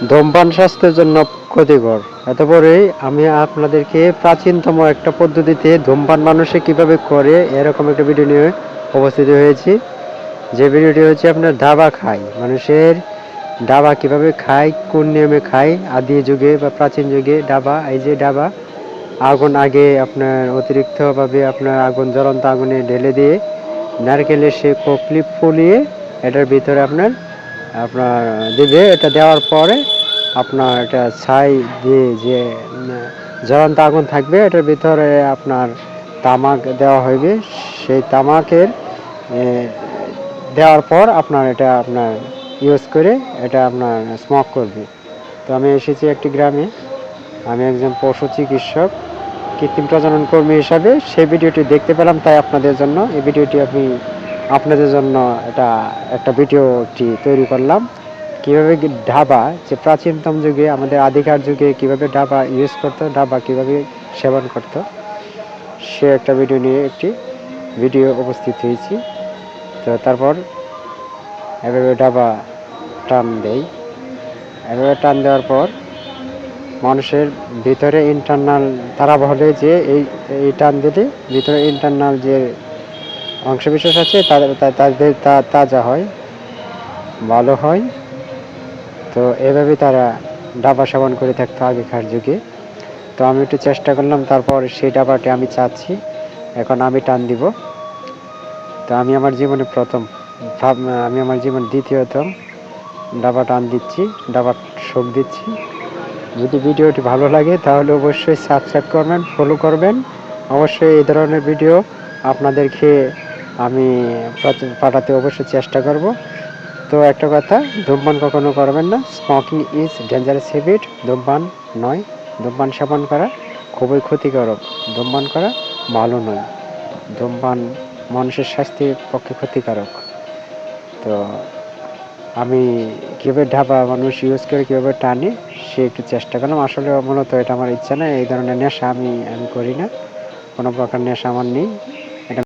ধূমপান স্বাস্থ্যের জন্য ক্ষতিকর। এতপরেই আমি আপনাদেরকে প্রাচীনতম একটা পদ্ধতিতে ধূমপান মানুষে কীভাবে করে এরকম একটা ভিডিও নিয়ে উপস্থিত হয়েছি। যে ভিডিওটি হচ্ছে আপনার দাবা খায়। মানুষের ডাবা কীভাবে খায়, কোন নিয়মে খায়, আদি যুগে বা প্রাচীন যুগে ডাবা এই যে ডাবা আগুন আগে আপনার অতিরিক্তভাবে আপনার আগুন, জ্বলন্ত আগুনে ঢেলে দিয়ে নারকেলের সে কপলি ফুলিয়ে এটার ভিতরে আপনার আপনার দিবে, এটা দেওয়ার পরে আপনার এটা ছাই দিয়ে যে জ্বলন্ত আগুন থাকবে, এটার ভিতরে আপনার তামাক দেওয়া হইবে। সেই তামাকের দেওয়ার পর আপনার এটা আপনার ইউজ করে এটা আপনার স্মোক করবে। তো আমি এসেছি একটি গ্রামে। আমি একজন পশু চিকিৎসক, কৃত্রিম প্রজনন কর্মী হিসাবে। সেই ভিডিওটি দেখতে পেলাম তাই আপনাদের জন্য। এই ভিডিওটি আমি আপনাদের জন্য এটা একটা ভিডিওটি তৈরি করলাম। কীভাবে ঢাবা, যে প্রাচীনতম যুগে, আমাদের আধিকার যুগে কীভাবে ঢাবা ইউজ করতো, ঢাবা কীভাবে সেবন করতো, সে একটা ভিডিও নিয়ে একটি ভিডিও উপস্থিত হয়েছি। তো তারপর এভাবে ডাবা টান দেই। এভাবে টান দেওয়ার পর মানুষের ভিতরে ইন্টারনাল তারা বলে যে এই এই টান দিলে ভিতরে ইন্টারনাল যে অংশবিশেষ আছে তাদের তাজা হয়, ভালো হয়। তো এভাবে তারা ডাবা সেবন করে থাকতো আগেকার যুগে। তো আমি একটু চেষ্টা করলাম, তারপর সেই ডাবাটি আমি চাচ্ছি, এখন আমি টান দিব। তো আমি আমার জীবনে প্রথম আমি আমার জীবন দ্বিতীয়তম ডাবা টান দিচ্ছি, ডাবা শোক দিচ্ছি। যদি ভিডিওটি ভালো লাগে, তাহলে অবশ্যই সাবস্ক্রাইব করবেন ফলো করবেন। অবশ্যই এই ধরনের ভিডিও আপনাদেরকে আমি পাঠাতে অবশ্যই চেষ্টা করব। তো একটা কথা, ধূমপান কখনো করবেন না। স্মোকিং ইজ ডেঞ্জারাস হ্যাবিট ধূমপান নয়। ধূমপান সেবন করা খুবই ক্ষতিকারক। ধূমপান করা ভালো নয়। ধূমপান মানুষের স্বাস্থ্যের পক্ষে ক্ষতিকারক। তো আমি কীভাবে ঢাবা মানুষ ইউজ করে কীভাবে টানে, সে একটু চেষ্টা করলাম। আসলে মূলত এটা আমার ইচ্ছা না, এই ধরনের নেশা আমি আমি করি না। কোনো প্রকার নেশা আমার নেই।